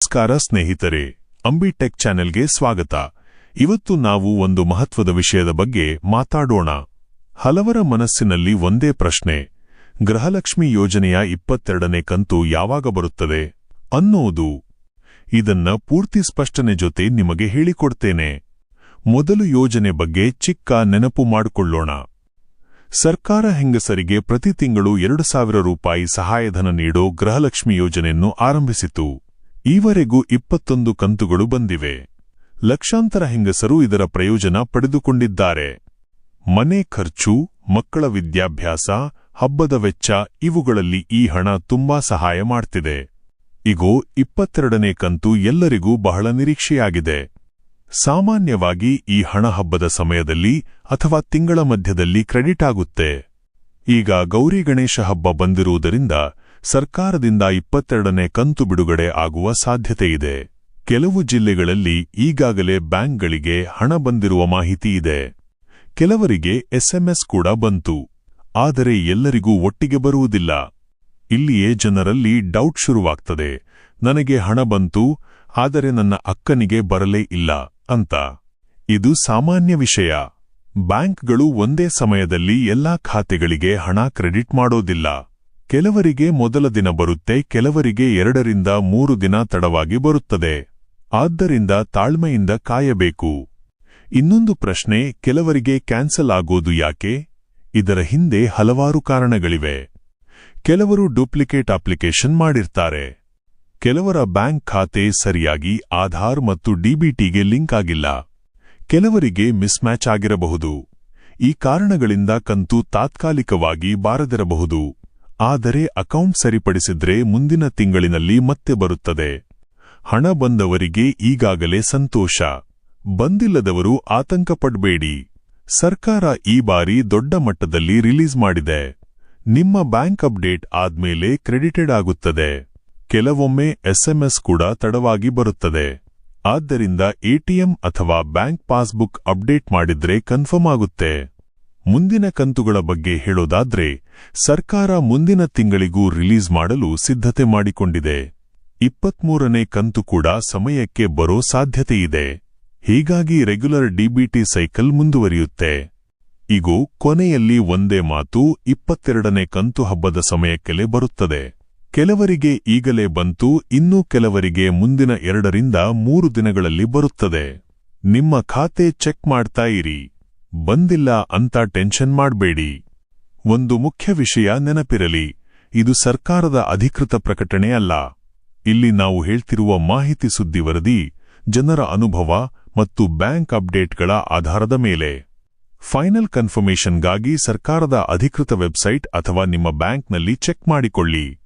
ನಮಸ್ಕಾರ ಸ್ನೇಹಿತರೆ ಅಂಬಿಟೆಕ್ ಚಾನೆಲ್ಗೆ ಸ್ವಾಗತ. ಇವತ್ತು ನಾವು ಒಂದು ಮಹತ್ವದ ವಿಷಯದ ಬಗ್ಗೆ ಮಾತಾಡೋಣ. ಹಲವರ ಮನಸ್ಸಿನಲ್ಲಿ ಒಂದೇ ಪ್ರಶ್ನೆ, ಗೃಹಲಕ್ಷ್ಮಿ ಯೋಜನೆಯ ಇಪ್ಪತ್ತೆರಡನೇ ಕಂತು ಯಾವಾಗ ಬರುತ್ತದೆ? ಅನ್ನೋದು. ಇದನ್ನ ಪೂರ್ತಿ ಸ್ಪಷ್ಟನೆ ಜೊತೆ ನಿಮಗೆ ಹೇಳಿಕೊಡ್ತೇನೆ. ಮೊದಲು ಯೋಜನೆ ಬಗ್ಗೆ ಚಿಕ್ಕ ನೆನಪು ಮಾಡಿಕೊಳ್ಳೋಣ. ಸರ್ಕಾರ ಹೆಂಗಸರಿಗೆ ಪ್ರತಿ ತಿಂಗಳು ಎರಡು ಸಾವಿರ ರೂಪಾಯಿ ಸಹಾಯಧನ ನೀಡೋ ಗೃಹಲಕ್ಷ್ಮಿ ಯೋಜನೆಯನ್ನು ಆರಂಭಿಸಿತು. ಈವರೆಗೂ ಇಪ್ಪತ್ತೊಂದು ಕಂತುಗಳು ಬಂದಿವೆ. ಲಕ್ಷಾಂತರ ಹೆಂಗಸರು ಇದರ ಪ್ರಯೋಜನ ಪಡೆದುಕೊಂಡಿದ್ದಾರೆ. ಮನೆ ಖರ್ಚು, ಮಕ್ಕಳ ವಿದ್ಯಾಭ್ಯಾಸ, ಹಬ್ಬದ ವೆಚ್ಚ ಇವುಗಳಲ್ಲಿ ಈ ಹಣ ತುಂಬಾ ಸಹಾಯ ಮಾಡ್ತಿದೆ. ಇಗೋ, ಇಪ್ಪತ್ತೆರಡನೇ ಕಂತು ಎಲ್ಲರಿಗೂ ಬಹಳ ನಿರೀಕ್ಷೆಯಾಗಿದೆ. ಸಾಮಾನ್ಯವಾಗಿ ಈ ಹಣ ಹಬ್ಬದ ಸಮಯದಲ್ಲಿ ಅಥವಾ ತಿಂಗಳ ಮಧ್ಯದಲ್ಲಿ ಕ್ರೆಡಿಟ್ ಆಗುತ್ತೆ. ಈಗ ಗೌರಿ ಗಣೇಶ ಹಬ್ಬ ಬಂದಿರುವುದರಿಂದ ಸರ್ಕಾರದಿಂದ ಇಪ್ಪತ್ತೆರಡನೇ ಕಂತು ಬಿಡುಗಡೆ ಆಗುವ ಸಾಧ್ಯತೆಯಿದೆ ಕೆಲವು ಜಿಲ್ಲೆಗಳಲ್ಲಿ ಈಗಾಗಲೇ ಬ್ಯಾಂಕ್ಗಳಿಗೆ ಹಣ ಬಂದಿರುವ ಮಾಹಿತಿ ಇದೆ. ಕೆಲವರಿಗೆ ಎಸ್ಎಂಎಸ್ ಕೂಡ ಬಂತು. ಆದರೆ ಎಲ್ಲರಿಗೂ ಒಟ್ಟಿಗೆ ಬರುವುದಿಲ್ಲ. ಇಲ್ಲಿಯೇ ಜನರಲ್ಲಿ ಡೌಟ್ ಶುರುವಾಗ್ತದೆ. ನನಗೆ ಹಣ ಬಂತು, ಆದರೆ ನನ್ನ ಅಕ್ಕನಿಗೆ ಬರಲೇ ಇಲ್ಲ, ಅಂತ. ಇದು ಸಾಮಾನ್ಯ ವಿಷಯ. ಬ್ಯಾಂಕ್ಗಳು ಒಂದೇ ಸಮಯದಲ್ಲಿ ಎಲ್ಲಾ ಖಾತೆಗಳಿಗೆ ಹಣ ಕ್ರೆಡಿಟ್ ಮಾಡೋದಿಲ್ಲ. ಕೆಲವರಿಗೆ ಮೊದಲ ದಿನ ಬರುತ್ತೆ, ಕೆಲವರಿಗೆ ಎರಡರಿಂದ ಮೂರು ದಿನ ತಡವಾಗಿ ಬರುತ್ತದೆ. ಆದ್ದರಿಂದ ತಾಳ್ಮೆಯಿಂದ ಕಾಯಬೇಕು. ಇನ್ನೊಂದು ಪ್ರಶ್ನೆ, ಕೆಲವರಿಗೆ ಕ್ಯಾನ್ಸಲ್ ಆಗೋದು ಯಾಕೆ? ಇದರ ಹಿಂದೆ ಹಲವಾರು ಕಾರಣಗಳಿವೆ. ಕೆಲವರು ಡೂಪ್ಲಿಕೇಟ್ ಅಪ್ಲಿಕೇಶನ್ ಮಾಡಿರ್ತಾರೆ. ಕೆಲವರ ಬ್ಯಾಂಕ್ ಖಾತೆ ಸರಿಯಾಗಿ ಆಧಾರ್ ಮತ್ತು ಡಿಬಿಟಿಗೆ ಲಿಂಕ್ ಆಗಿಲ್ಲ. ಕೆಲವರಿಗೆ ಮಿಸ್ಮ್ಯಾಚ್ ಆಗಿರಬಹುದು. ಈ ಕಾರಣಗಳಿಂದ ಕಂತು ತಾತ್ಕಾಲಿಕವಾಗಿ ಬಾರದಿರಬಹುದು. ಆದರೆ ಅಕೌಂಟ್ ಸರಿಪಡಿಸಿದ್ರೆ ಮುಂದಿನ ತಿಂಗಳಿನಲ್ಲಿ ಮತ್ತೆ ಬರುತ್ತದೆ. ಹಣ ಬಂದವರಿಗೆ ಈಗಾಗಲೇ ಸಂತೋಷ. ಬಂದಿಲ್ಲದವರು ಆತಂಕ ಪಡ್ಬೇಡಿ ಸರ್ಕಾರ ಈ ಬಾರಿ ದೊಡ್ಡ ಮಟ್ಟದಲ್ಲಿ ರಿಲೀಸ್ ಮಾಡಿದೆ. ನಿಮ್ಮ ಬ್ಯಾಂಕ್ ಅಪ್ಡೇಟ್ ಆದ್ಮೇಲೆ ಕ್ರೆಡಿಟೆಡ್ ಆಗುತ್ತದೆ. ಕೆಲವೊಮ್ಮೆ ಎಸ್ಎಂಎಸ್ ಕೂಡ ತಡವಾಗಿ ಬರುತ್ತದೆ. ಆದ್ದರಿಂದ ಎಟಿಎಂ ಅಥವಾ ಬ್ಯಾಂಕ್ ಪಾಸ್ಬುಕ್ ಅಪ್ಡೇಟ್ ಮಾಡಿದ್ರೆ ಕನ್ಫರ್ಮ್ ಆಗುತ್ತೆ. ಮುಂದಿನ ಕಂತುಗಳ ಬಗ್ಗೆ ಹೇಳೋದಾದ್ರೆ, ಸರ್ಕಾರ ಮುಂದಿನ ತಿಂಗಳಿಗೂ ರಿಲೀಸ್ ಮಾಡಲು ಸಿದ್ಧತೆ ಮಾಡಿಕೊಂಡಿದೆ. ಇಪ್ಪತ್ಮೂರನೇ ಕಂತು ಕೂಡ ಸಮಯಕ್ಕೆ ಬರೋ ಸಾಧ್ಯತೆಯಿದೆ. ಹೀಗಾಗಿ ರೆಗ್ಯುಲರ್ ಡಿಬಿಟಿ ಸೈಕಲ್ ಮುಂದುವರಿಯುತ್ತೆ. ಇಗೂ, ಕೊನೆಯಲ್ಲಿ ಒಂದೇ ಮಾತು, ಇಪ್ಪತ್ತೆರಡನೇ ಕಂತು ಹಬ್ಬದ ಸಮಯಕ್ಕೆಲೆ ಬರುತ್ತದೆ. ಕೆಲವರಿಗೆ ಈಗಲೇ ಬಂತು, ಇನ್ನೂ ಕೆಲವರಿಗೆ ಮುಂದಿನ ಎರಡರಿಂದ ಮೂರು ದಿನಗಳಲ್ಲಿ ಬರುತ್ತದೆ. ನಿಮ್ಮ ಖಾತೆ ಚೆಕ್ ಮಾಡ್ತಾ ಇರಿ. ಬಂದಿಲ್ಲ ಅಂತ ಟೆನ್ಷನ್ ಮಾಡಬೇಡಿ. ಒಂದು ಮುಖ್ಯ ವಿಷಯ ನೆನಪಿರಲಿ, ಇದು ಸರ್ಕಾರದ ಅಧಿಕೃತ ಪ್ರಕಟಣೆ ಅಲ್ಲ. ಇಲ್ಲಿ ನಾವು ಹೇಳ್ತಿರುವ ಮಾಹಿತಿ ಸುದ್ದಿ ವರದಿ, ಜನರ ಅನುಭವ ಮತ್ತು ಬ್ಯಾಂಕ್ ಅಪ್ಡೇಟ್ಗಳ ಆಧಾರದ ಮೇಲೆ. ಫೈನಲ್ ಕನ್ಫರ್ಮೇಷನ್ಗಾಗಿ ಸರ್ಕಾರದ ಅಧಿಕೃತ ವೆಬ್ಸೈಟ್ ಅಥವಾ ನಿಮ್ಮ ಬ್ಯಾಂಕ್ನಲ್ಲಿ ಚೆಕ್ ಮಾಡಿಕೊಳ್ಳಿ.